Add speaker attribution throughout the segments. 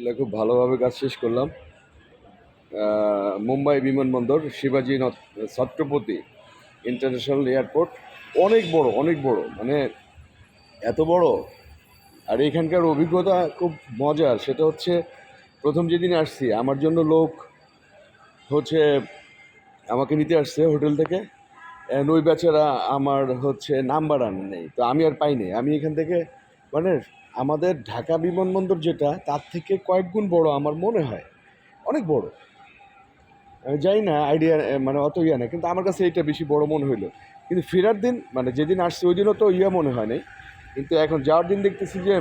Speaker 1: আলহামদুলিল্লাহ, খুব ভালোভাবে কাজ শেষ করলাম। মুম্বাই বিমানবন্দর, শিবাজি ছত্রপতি ইন্টারন্যাশনাল এয়ারপোর্ট, অনেক বড় অনেক বড় মানে এত বড়। আর এখানকার অভিজ্ঞতা খুব মজার, সেটা হচ্ছে প্রথম যেদিন আসছি, আমার জন্য লোক হচ্ছে আমাকে নিতে আসছে হোটেল থেকে ওই বেচারা আমার হচ্ছে নাম্বার আন নেই, তো আমি আর পাইনি আমি এখান থেকে মানে আমাদের ঢাকা বিমানবন্দর যেটা, তার থেকে কয়েক গুণ বড় আমার মনে হয়। অনেক বড়। আমি জানি না আইডিয়া মানে অত ইয়া না কিন্তু আমার কাছে এটা বেশি বড় মনে হইল। কিন্তু ফেরার দিন মানে যেদিন আসছে, ওই দিনও তো ইয়া মনে হয় নাই। কিন্তু এখন যাওয়ার দিন দেখতেছি যে,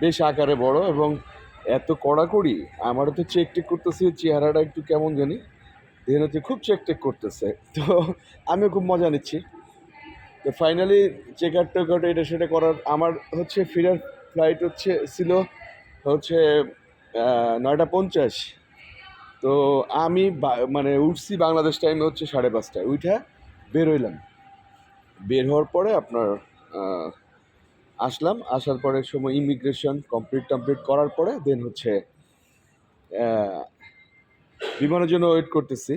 Speaker 1: বেশ আকারে বড় এবং এত কড়াকড়ি। আমারও তো চেক টেক করতেছি, চেহারাটা একটু কেমন জানি। দেন হচ্ছে খুব চেক টেক করতেছে। তো আমিও খুব মজা নিচ্ছি। তো finally check out take out এটা সেটা করার আমার হচ্ছে ফিরার ফ্লাইট হচ্ছে, ছিল হচ্ছে নয়টা পঞ্চাশ। তো আমি মানে উঠছি বাংলাদেশ টাইমে হচ্ছে সাড়ে পাঁচটায়। উঠা বের হইলাম। বের হওয়ার পরে আপনার আসলাম। আসার পরে সময় ইমিগ্রেশন কমপ্লিট টমপ্লিট করার পরে দেন হচ্ছে বিমানের জন্য ওয়েট করতেছি।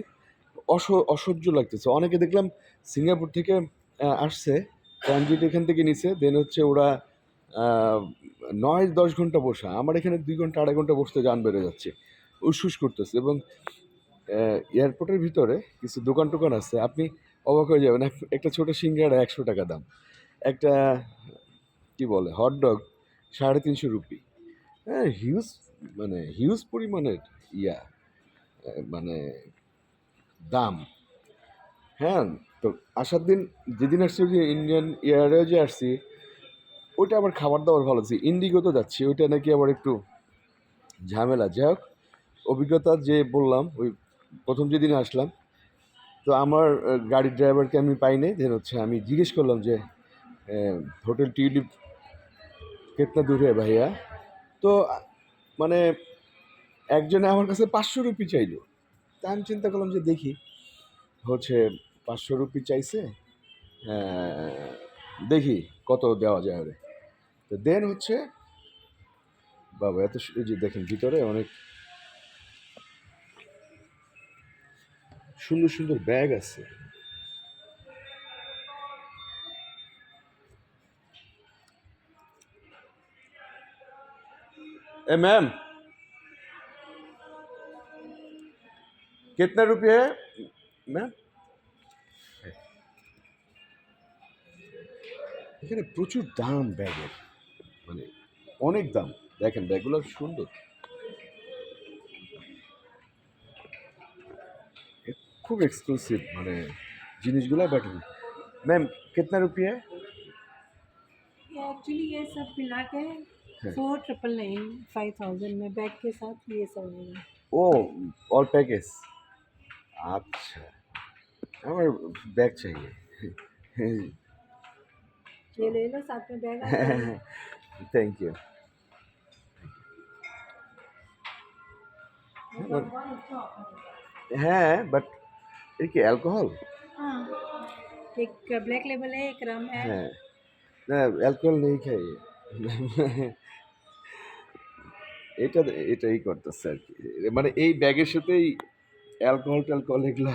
Speaker 1: অস, অসহ্য লাগতেছে। অনেকে দেখলাম সিঙ্গাপুর থেকে আসছে ট্রানজিট এখান থেকে নিছে দেন হচ্ছে ওরা নয় দশ ঘণ্টা বসা, আমার এখানে দুই ঘণ্টা, আড়াই ঘণ্টা বসতে যান বেড়ে যাচ্ছে। উসুস করতেছে এবং এয়ারপোর্টের ভিতরে কিছু দোকান টোকান আছে, আপনি অবাক হয়ে যাবেন একটা ছোটো সিঙ্গাড়া একশো টাকা দাম, একটা, কি বলে হটডগ সাড়ে তিনশো রুপি। হ্যাঁ হিউজ মানে হিউজ পরিমাণের ইয়া মানে দাম। হ্যাঁ তো আসার দিন যেদিন আসছি যে ইন্ডিয়ান যে আসছি, ওইটা আবার খাবার দাবার ভালো ছিল ইন্ডিগো তো যাচ্ছি, ওইটা নাকি আবার একটু ঝামেলা। যাই হোক, অভিজ্ঞতা যে বললাম, ওই প্রথম যেদিন আসলাম, তো আমার গাড়ির ড্রাইভারকে আমি পাইনি দেন হচ্ছে আমি জিজ্ঞেস করলাম যে হোটেল টিউলিপ কেতনা দূর ভাইয়া? তো মানে একজনে আমার কাছে পাঁচশো রুপি চাইলো। তা আমি চিন্তা করলাম যে দেখি, হচ্ছে পাঁচশো রুপি চাইছে আহ, দেখি কত দেওয়া যায় ওরে তো দেন হচ্ছে বাবা এত সু- এই যে দেখেন ভিতরে অনেক সুন্দর সুন্দর ব্যাগ আছে ए मैम कितना रुपये है मैम এখানে প্রচুর দাম ব্যাগের মানে অনেক দাম দেখেন ব্যাগগুলো সুন্দর এ খুব এক্সক্লুসিভ মানে জিনিসগুলো বাট ম্যাম कितना रुपये है
Speaker 2: एक्चुअली ये सब मिला के
Speaker 1: है।
Speaker 2: Four triple nine five thousand में बैग के साथ ये सब है
Speaker 1: ও অল প্যাকেজ আচ্ছা আমার ব্যাগ চাই
Speaker 2: ये ले लो साथ में बैग आता है।
Speaker 1: থ্যাংক ইউ হ্যাঁ বাট এর কি অ্যালকোহল
Speaker 2: हाँ एक ब्लैक लेबल है एक रम है
Speaker 1: হ্যাঁ না অ্যালকোহল নেই খাই এটা এটাই করতেছে আর কি মানে এই ব্যাগের সাথেই অ্যালকোহল ট্যালকোহল এগুলো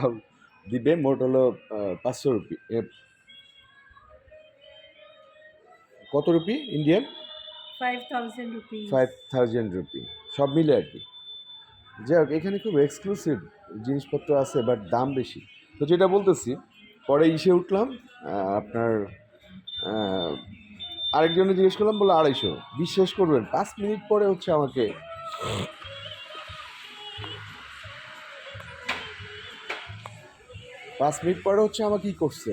Speaker 1: দিবে মোট হলো আহ, পাঁচশো রুপি এ, কত rupee Indian?
Speaker 2: Five thousand rupee
Speaker 1: five thousand rupee সব মিলে আর কি। যাই হোক এখানে খুব এক্সক্লুসিভ জিনিসপত্র আছে বাট দাম বেশি। তো যেটা বলতেছি পরে ইসে উঠলাম আপনার আরেকজনে জিজ্ঞেস করলাম বলে আড়াইশো। বিশ্বাস করবেন পাঁচ মিনিট পরে হচ্ছে আমাকে পাঁচ মিনিট পরে হচ্ছে আমাকে কী করছে।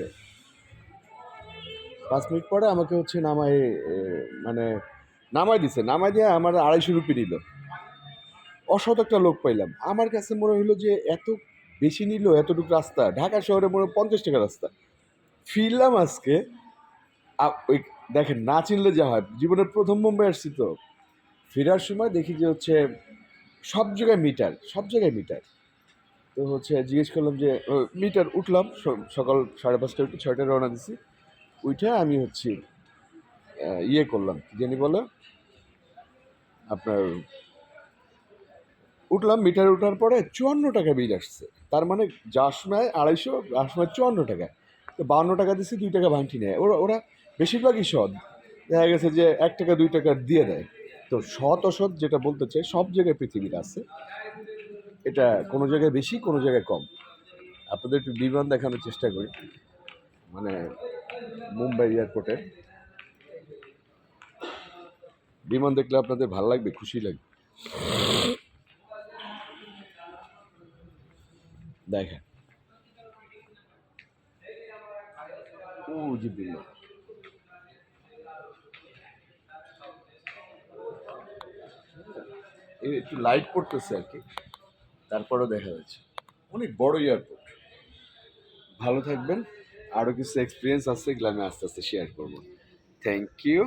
Speaker 1: পাঁচ মিনিট পরে আমাকে হচ্ছে নামায় এ, মানে নামাই দিছে। নামাই দিয়ে আমার আড়াইশো রুপি নিল। অসৎ একটা লোক পাইলাম। আমার কাছে মনে হলো যে এত বেশি নিল এতটুকু রাস্তা। ঢাকা শহরে মনে পঞ্চাশ টাকা রাস্তা। ফিরলাম আজকে ওই দেখেন না চিনলে যা হয়। জীবনের প্রথম মুম্বাই আসছি তো। ফেরার সময় দেখি যে হচ্ছে সব জায়গায় মিটার সব জায়গায় মিটার। তো হচ্ছে জিজ্ঞেস করলাম যে মিটার উঠলাম। সকাল সাড়ে পাঁচটা ছয়টায় রওনা দিছি। উঠে আমি হচ্ছে ইয়ে করলাম। জানি বলো, আপনার, উঠলাম, মিটার উঠার পরে চুয়ান্ন টাকা বিল আসছে। তার মানে যার সময় আড়াইশো আর চুয়ান্ন টাকা। তো বান্ন টাকা দিচ্ছে দুই টাকা ভাঙটি নেয়। ওরা ওরা বেশিরভাগই সৎ। দেখা গেছে যে এক টাকা, দুই টাকা দিয়ে দেয়। তো সৎ অসৎ যেটা বলতে চাই, সব জায়গায় পৃথিবীর আছে। এটা কোনো জায়গায় বেশি, কোনো জায়গায় কম। আপনাদের একটু বিমান দেখানোর চেষ্টা করি। মানে মুম্বাই এয়ারপোর্টে বিমান দেখলে আপনাদের ভালো লাগবে, খুশি লাগবে। দেখেন। একটু লাইট পড়তেছে আর কি। তারপরেও দেখা যাচ্ছে। অনেক বড় এয়ারপোর্ট। ভালো থাকবেন। আরও কিছু এক্সপিরিয়েন্স আছে, এগুলো আমি আস্তে আস্তে শেয়ার করব। থ্যাংক ইউ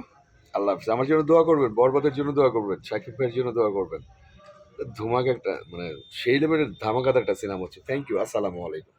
Speaker 1: আল্লাহ হাফিজ। আমার জন্য দোয়া করবেন, বরবাদের জন্য দোয়া করবেন শাকিব ভাইয়ের জন্য দোয়া করবেন। ধুমাকা একটা মানে সেই লেভেলের ধামাকাদার একটা সিনেমা হচ্ছে। থ্যাংক ইউ আসসালামু আলাইকুম।